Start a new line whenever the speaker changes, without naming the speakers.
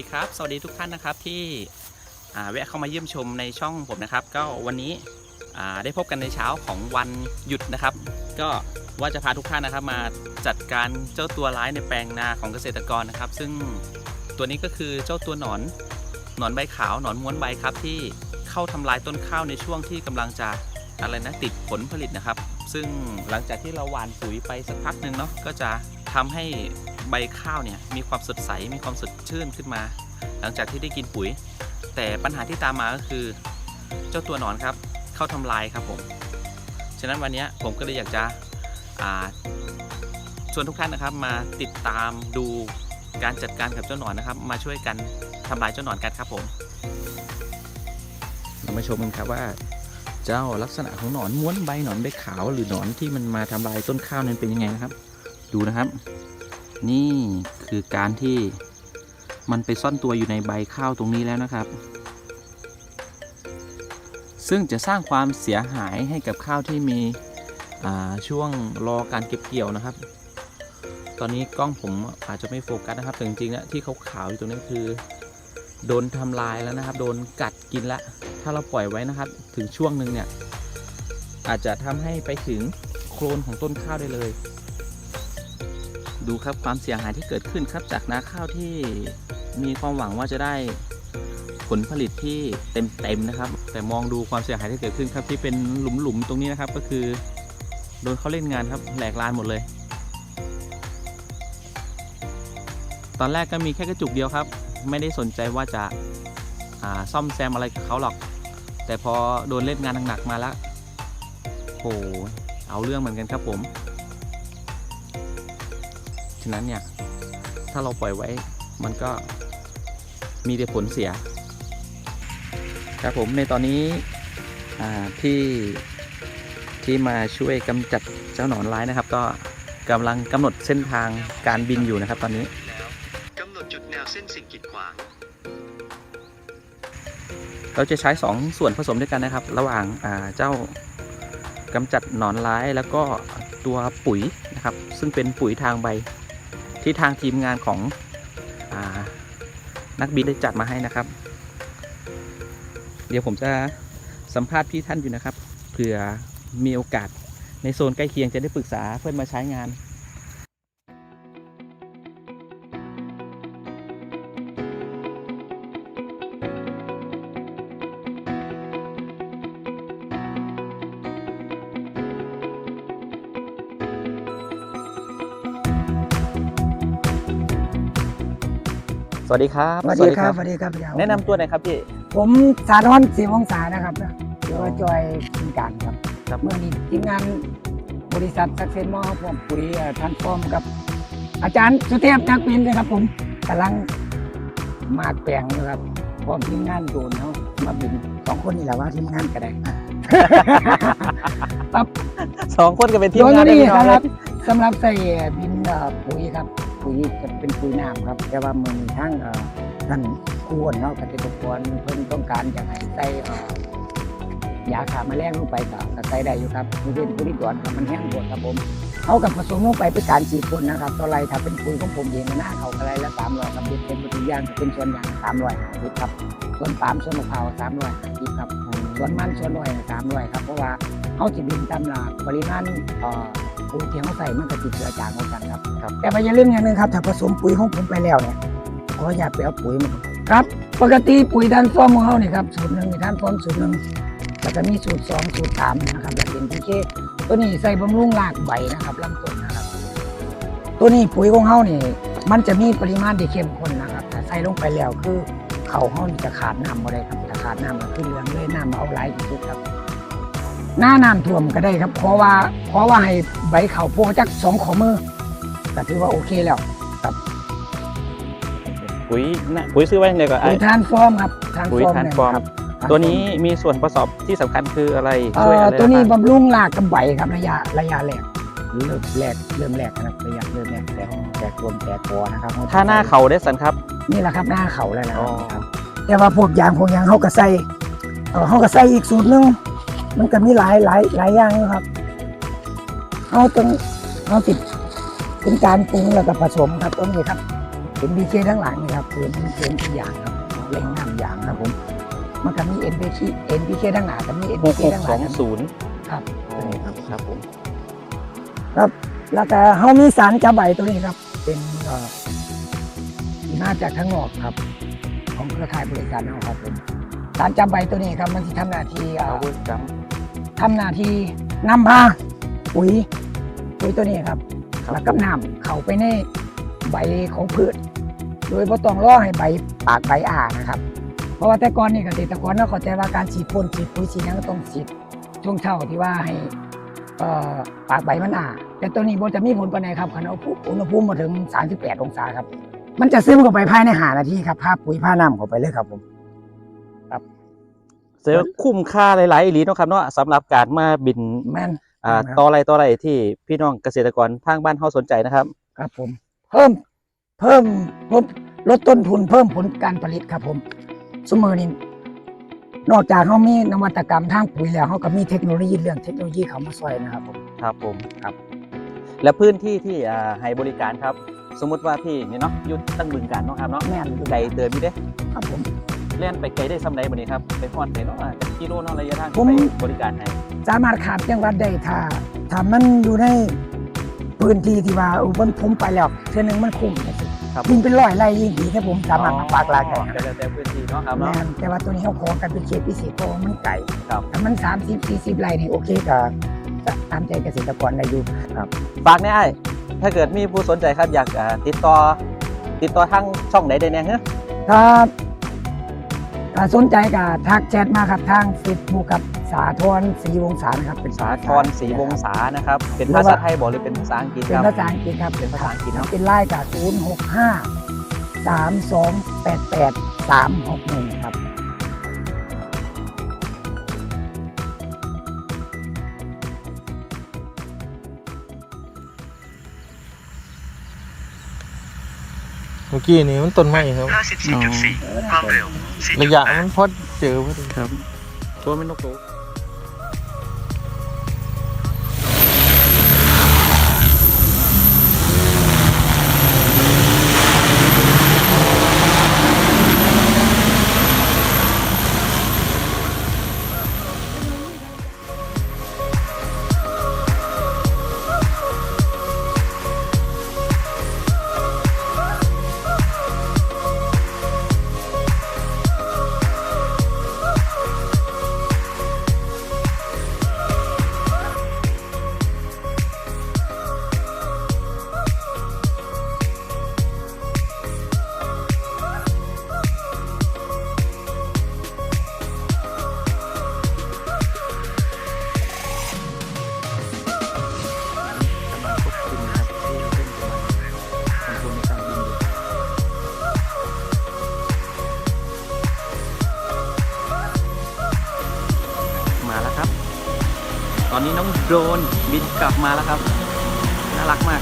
ดีครับ สวัสดีทุกท่านนะครับที่แวะเข้ามาเยี่ยมชมในช่องผมนะครับ ก็วันนี้ได้พบกันในเช้าของวันหยุดนะครับ ก็ว่าจะพาทุกท่านนะครับ มาจัดการเจ้าตัวร้ายในแปลงนาของเกษตรกรนะครับ ซึ่งตัวนี้ก็คือเจ้าตัวหนอนหนอนใบขาวหนอนม้วนใบครับ ที่เข้าทำลายต้นข้าวในช่วงที่กำลังจะอะไรนะติดผลผลิตนะครับ ซึ่งหลังจากที่เราหว่านปุ๋ยไปสักพักหนึ่งเนาะก็จะทำให้ ใบข้าวเนี่ยมีความสดใส มีความสดชื่นขึ้นมา หลังจากที่ได้กินปุ๋ย แต่ปัญหาที่ตามมาก็คือ เจ้าตัวหนอนครับ เข้าทำลายครับผม ฉะนั้นวันนี้ผมก็เลยอยากจะชวนทุกท่านนะครับมาติดตามดูการจัดการกับเจ้าหนอนนะครับ มาช่วยกันทำลายเจ้าหนอนกันครับผมเรามาชมกันครับว่าเจ้าลักษณะของหนอนม้วนใบหนอนใบขาวหรือหนอนที่มันมาทำลายต้นข้าวนั้นเป็นยังไงนะครับ ดูนะครับ นี่คือการที่มันไปซ่อนตัวอยู่ในใบข้าวตรงนี้แล้วนะครับ ซึ่งจะสร้างความเสียหายให้กับข้าวที่มีช่วงรอการเก็บเกี่ยวนะครับ ตอนนี้กล้องผมอาจจะไม่โฟกัสนะครับแต่จริงๆนะที่เขาขาวอยู่ตรงนี้คือ โดนทำลายแล้วนะครับ โดนกัดกินละ ถ้าเราปล่อยไว้นะครับ ถึงช่วงหนึ่งเนี่ยอาจจะทำให้ไปถึงโคลนของต้นข้าวได้เลย ดูครับความเสียหายที่เกิดขึ้นครับจากนาข้าวที่มีความหวังว่าจะได้ผลผลิตที่เต็มๆนะครับ แต่มองดูความเสียหายที่เกิดขึ้นครับที่เป็นหลุมๆตรงนี้นะครับก็คือโดนเขาเล่นงานครับแหลกลานหมดเลย ตอนแรกก็มีแค่กระจุกเดียวครับ ไม่ได้สนใจว่าจะาซ่อมแซมอะไรกับเขาหรอก แต่พอโดนเล่นงานหนักๆมาแล้วโหเอาเรื่องเหมือนกันครับผมะนั้นเนี่ย ถ้าเราปล่อยไว้มันก็มีแต่ผลเสีย ครับผมในตอนนี้อ่าที่ที่มาช่วยกำจัดเจ้าหนอนร้ายนะครับ ก็กำลังกำหนดเส้นทางการบินอยู่นะครับ ตอนนี้
กำหนดจุดแนวเส้นสิ่งกีดขวาง
เราจะใช้ 2 ส่วนผสมด้วยกันนะครับ ระหว่างอ่าเจ้ากำจัดหนอนร้ายแล้วก็ตัวปุ๋ยนะครับ ซึ่งเป็นปุ๋ยทางใบ ที่ทางทีมงานของอนักบินได้จัดมาให้นะครับ เดี๋ยวผมจะสัมภาษณ์พี่ท่านอยู่นะครับเผื่อมีโอกาสในโซนใกล้เคียงจะได้ปรึกษาเพื่อนมาใช้งาน สวัสดีครับ
สวัสดีครับสวัสดีครับพี่ดาว
แนะนำตัวหน่อยครับพี่
ผมสาธรสีวงศานะครับนะหรือว่าจอยทีมการครับ
ครับ
เมื่อนี้ทีมงานบริษัทสักเซนมอผมปุ๋ยทันฟอร์มกับ อาจารย์สุเทพนักบินนะครับ ผมกำลังมาแปลงนะครับพร้อมทีมงานโดรนเขามาบินสองคนนี่แหละว่าทีมงานก็ได้
สองคนก็เป็นที
โด
ม
ย
งาน
นี่
ได้
สำห
ค
รั
รั
บบสำหรับใส่บินเอ่อปุ๋ยครับ ปุ๋ยจะเป็นปุ๋ยน้ำครับ แต่ว่ามือนี้ทั้งเอ่อท่านควนเนาะเกษตรกรเพิ่นต้องการอยากให้ใส่เอ่อยาขาแมลงลงไปก็ใส่ได้อยู่ครับมีเป็นปุ๋ยก่อนครับมันแห้งหมดครับผมเอากับผสมลงไปเป็นการฉีดพ่นนะครับต่อไรถ้าเป็นปุ๋ยของผมเองหน้าเขาอะไรละสามร้อยครับเป็นเป็นตัวอย่างเป็นส่วนยางสามร้อยห้าสิบครับส่วนปาล์มส่วนมะพร้าวสามร้อยห้าสิบครับส่วนมันส่วนน้อยสามร้อยครับเพราะว่าเขาจะบินตามหลักปริมาณอ่อ ปุ๋ยที่เขาใส่มันก็ติดเชื้อจางเหมือนกันครับ
ครับ
แต่ว่าอย่าลืมอย่างหนึงครับ ถ้าผสมปุ๋ยของผมไปแล้วเนี่ยขออย่าตไปเอาปุ๋ยมันครับ ปกติปุ๋ยด้านฟอร์มของเขาเนี่ยครับสูตรหนึ่งมีด้านฟอร์มสูตรหนึ่งแล้วก็มีสูตรสองสูตรสามนะครับแบบเป็นพีเคตัวนี้ใส่บำรุงรากใบนะครับลำต้นนะครับ ตัวนี้ปุ๋ยของเขานี่มันจะมีปริมาณที่เข้มข้นนะครับถ้าใส่ลงไปแล้วคือเขาเขานี่จะขาดน้ำบ่ได้ครับถ้าขาดน้ำก็ขึ้นเรืองเลยน้ำเอาไหลายที่สุดครับ หน้าน้ำท่วมก็ได้ครับเพราะว่าเพราะว่าให้ใบเขาโพจักสองขอมือก็ถือว่าโอเคแล้ว
ปุ๋ยนะปุ๋ยซื้อไว้ในก่อนไอ้
ปุ๋ยทานฟอร์มครับทาน
ปุ๋ย
ฟอร์ม
ทาน
เนี่ย
ฟอร์ม
ครับ
ตัวนี้มีส่วนประกอบที่สำคัญคืออะไร
เอ่
ช่วย
อ
อะไร
ตัวนี้
บ้าง
บำรุงรากกับใบครับระยะระยะแรกเริ่มแรกเริ่มแรกนะครับระยะเริ่มแรกแตกแตกรวมแตกคอนะครับ
ถ้าหน้าเขาได้สันครับ
นี่แหละครับหน้าเขาแล้วนะค
อ๋
รั
อ
บครับแต่ว่าพวกยางพวกยางเขาก็ใส่เออเขาก็ใส่อีกสูตรหนึง มันก็มีหลายหลายหลายอย่างอยู่ครับเขาต้องเขาติดเป็นการปรุงแล้วก็ผสมครับตรงนี้ครับเห็นบีเคทั้งหลังนี่ครับคือมันเป็นตัวอย่างครับแหล่งน้ำอย่างครับผมมันก็มีเอ็นบีเคเอ็นบีเคทั้งหลังกับมีเอ็น
ห
บี
ก
เค
หก
ทั้งห
ส
ลั
องงศูนย์
ครับตัวนี้ครับ
ครับผม
ครับแล้วก็เขามีสารจับใบตัวนี้ครับ เป็นเอ่อที่มาจากทั้งนอกครับ ของเครือข่ายบริการเราครับผมสารจับใบตัวนี้ครับมันจะทำหน้าที่เอ่
เอา
อ
เวิร์จัม
ทำหน้าที่นำพาปุ๋ยปุ๋ยตัวนี้ครับ
ครับ
แล้วก็น้ำเข้าไปในใบของพืช โดยบ่ต้องรอให้ใบปากใบอ่านะครับ เพราะว่าแต่ก่อนนี่เกษตรกรเราเข้าใจว่าการฉีดพ่นฉีดปุ๋ยฉีดหยังก็ต้องฉีดช่วงเช้าที่ว่าให้เอ่อปากใบมันอ่าแต่ตัวนี้บ่จะมีผลปานใดครับคันเอาอุณหภูมิมาถึง 38 องศาครับ มันจะซึมเข้าไปภายใน5นาทีครับพาปุ๋ยพาน้ำเข้าไปเลยครับผม
เสือคุ้มค่าหลายๆอีหลีเนาะครับเนาะสำหรับการมาบิน
แม่น
อ่า
ครับ
ต่ออะไรต่ออะไรที่พี่น้องเกษตรกรทางบ้านเฮาสนใจนะครับ
ครับผม เพิ่มเพิ่มลดลดต้นทุนเพิ่มผลการผลิตครับผมสมือนี้นอกจากเขามีนวัตกรรมทางปุ๋ยแล้วเขาก็มีเทคโนโลยีเรื่องเทคโนโลยีเขามาช่วยนะครับผม
ครับผมครับ และพื้นที่ที่อ่าให้บริการครับ สมมุติว่าพี่นี่เนาะอยุดตั้งบึงการเนาะครับเนาะ
แม่น
ไกลเติมอยู่เด้
ครับผม
เล่นไปไกลได้สำไรบัดนี้ครับ ไปฮอดไปเนาะอ่าจากกิโลเนาะระยะทาง
ผม
ไปบริการให้
สามารถขามจังหวัดได้ถ้าถ้ามันอยู่ในพื้นที่ที่ว่าอุบลผมไปแล้วเทื่อหนึงมันคุ้มนะครับ
ครับ
ยิ่งเป็นร้อยไร่ยิ่งดีถ้าผมสามารถมาปากลากได้ครับ
แต่แต่พื้นที่เนาะครับ
แม่
เนาะ
นแต่ว่าตัวนี้เขาขอกันเป็นเขตพิเศษเพราะว่ามันไก่
ครับ
ถ้ามันสามสิบสี่สิบไร่นี่โอเคก็ตามใจเกษตรกรได้อยู่ครับ
ฝากแน่ไอ้ถ้าเกิดมีผู้สนใจครับอยากอ่าติดต่อติดต่อทางช่องไหนได้แน่ฮะ
ถ้า ถ้าสนใจก็ทักแชทมาครับทางเฟซบุ๊กกับสาธรศรีวงศานะครับเป็น
สาธรศรีวง
ครับ
ศานะครับ เป็น
หรือ
ภา
ว่า
ษาไทยบอกหรือเป็นภาษาอังกฤษ
เป็
คนรับ
ภาษาอังกฤษครับ
เป็นภาษาอังกฤษเนอะ
เป็นไล่กับศูนย์หกห้าสามสองแปดแปดสามหกหนึ่งครับ
เมื่อกี้นี่มันต้นไม้ครับ
54.4 ความเร็ว
ระยะมันพอเจอพอดี
ครับ ตัวไม่นกโต ตอนนี้น้องโดรนบินกลับมาแล้วครับ น่ารักมาก